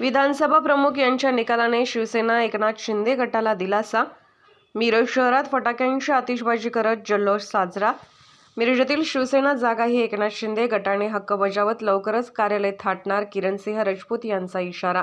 विधानसभा प्रमुख यांच्या निकालाने शिवसेना एकनाथ शिंदे गटाला दिलासा. मिरज शहरात फटाक्यांची आतिषबाजी करत जल्लोष साजरा. मिरजेतील शिवसेना जागा ही एकनाथ शिंदे गटाने हक्क बजावत लवकरच कार्यालय थाटणार किरणसिंह राजपूत यांचा इशारा.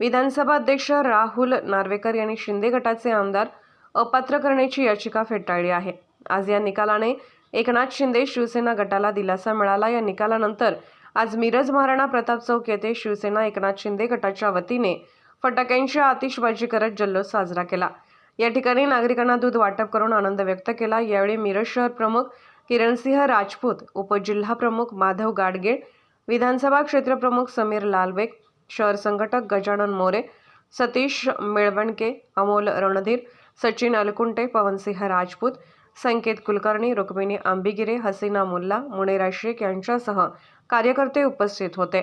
विधानसभा अध्यक्ष राहुल नार्वेकर यांनी शिंदे गटाचे आमदार अपात्र करण्याची याचिका फेटाळली आहे. आज या निकालाने एकनाथ शिंदे शिवसेना गटाला दिलासा मिळाला. या निकालानंतर आज मिरज महाराणा प्रताप चौक येथे शिवसेना एकनाथ शिंदे गटाच्या वतीने फटाक्यांची आतिषबाजी करत जल्लोष साजरा केला. या ठिकाणी नागरिकांना दूध वाटप करून आनंद व्यक्त केला. यावेळी मिरज शहर प्रमुख किरणसिंह राजपूत उपजिल्हा प्रमुख माधव गाडगीळ विधानसभा क्षेत्रप्रमुख समीर लालबेग शहर संघटक गजानन मोरे सतीश मेळवणके अमोल रणधीर सचिन अलकुंटे पवनसिंह राजपूत संकेत कुलकर्णी रुक्मिणी आंबिगिरे हसीना मुल्ला मुनेरा शेख यांच्यासह कार्यकर्ते उपस्थित होते.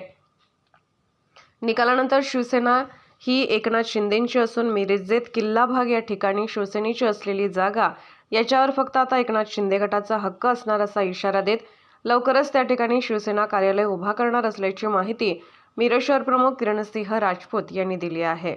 निकालानंतर शिवसेना ही एकनाथ शिंदेंची असून मिरजेत किल्ला भाग या ठिकाणी शिवसेनेची असलेली जागा याच्यावर फक्त आता एकनाथ शिंदे गटाचा हक्क असणार असा इशारा देत लवकरच त्या ठिकाणी शिवसेना कार्यालय उभा करणार असल्याची माहिती मिरज शहर प्रमुख किरणसिंह राजपूत यांनी दिली आहे.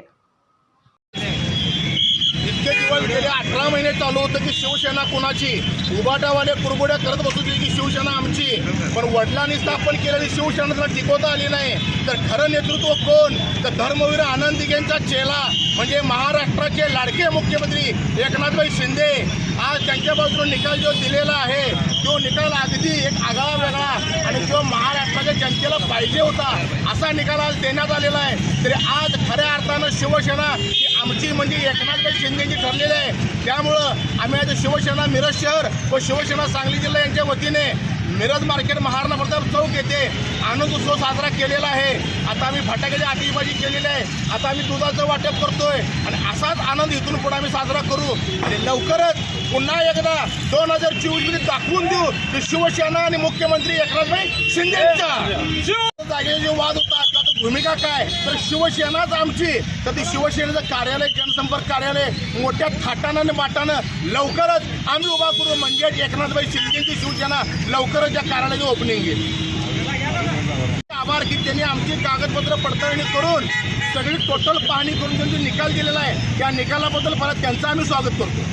इतके दिवस गेले अठरा महिने चालू होतं की शिवसेना कोणाची? उबाटावाले कुरबुड्या करत बसू की शिवसेना आमची. पण वडिलांनी स्थापन केलेली शिवसेना त्याला टिकवता आली नाही. तर खरं नेतृत्व कोण? तर धर्मवीर आनंद दिघेंचा चेला म्हणजे महाराष्ट्राचे लाडके मुख्यमंत्री एकनाथभाई शिंदे. आज त्यांच्या बाजूने निकाल जो दिलेला आहे तो निकाल अगदी एक आगळा वेगळा आणि जो महाराष्ट्राच्या जनतेला पाहिजे होता असा निकाल आज देण्यात आलेला आहे. तरी आज शिवसेना ही आमची म्हणजे एकनाथभाई शिंदेची ठरलेली आहे. त्यामुळं आम्ही आज शिवसेना मिरज शहर व शिवसेना सांगली जिल्हा यांच्या वतीने मिरज मार्केट महाराणा प्रताप चौक येथे आनंद उत्सव साजरा केलेला आहे. आता आम्ही फटाक्याची आतिषबाजी केलेली आहे. आता आम्ही दुधाचं वाटप करतोय. आणि असाच आनंद इथून पुढे आम्ही साजरा करू. आणि लवकरच पुन्हा एकदा दोन हजार चोवीसमध्ये दाखवून देऊ की शिवसेना आणि मुख्यमंत्री एकनाथभाई शिंदेचा. जागेचा जो वाद होता त्यात भूमिका काय? तर शिवसेनाच आमची. तर ती शिवसेनेचं कार्यालय जनसंपर्क कार्यालय मोठ्या थाटानं आणि बाटानं लवकरच आम्ही उभा करू म्हणजे एकनाथभाई शिंदेची शिवसेना लवकरच या कार्यालयाची ओपनिंग घेईल. आभार की त्यांनी आमची कागदपत्र पडताळणी करून सगळी टोटल पाहणी करून त्यांचा निकाल दिलेला आहे. त्या निकालाबद्दल परत त्यांचं आम्ही स्वागत करतो.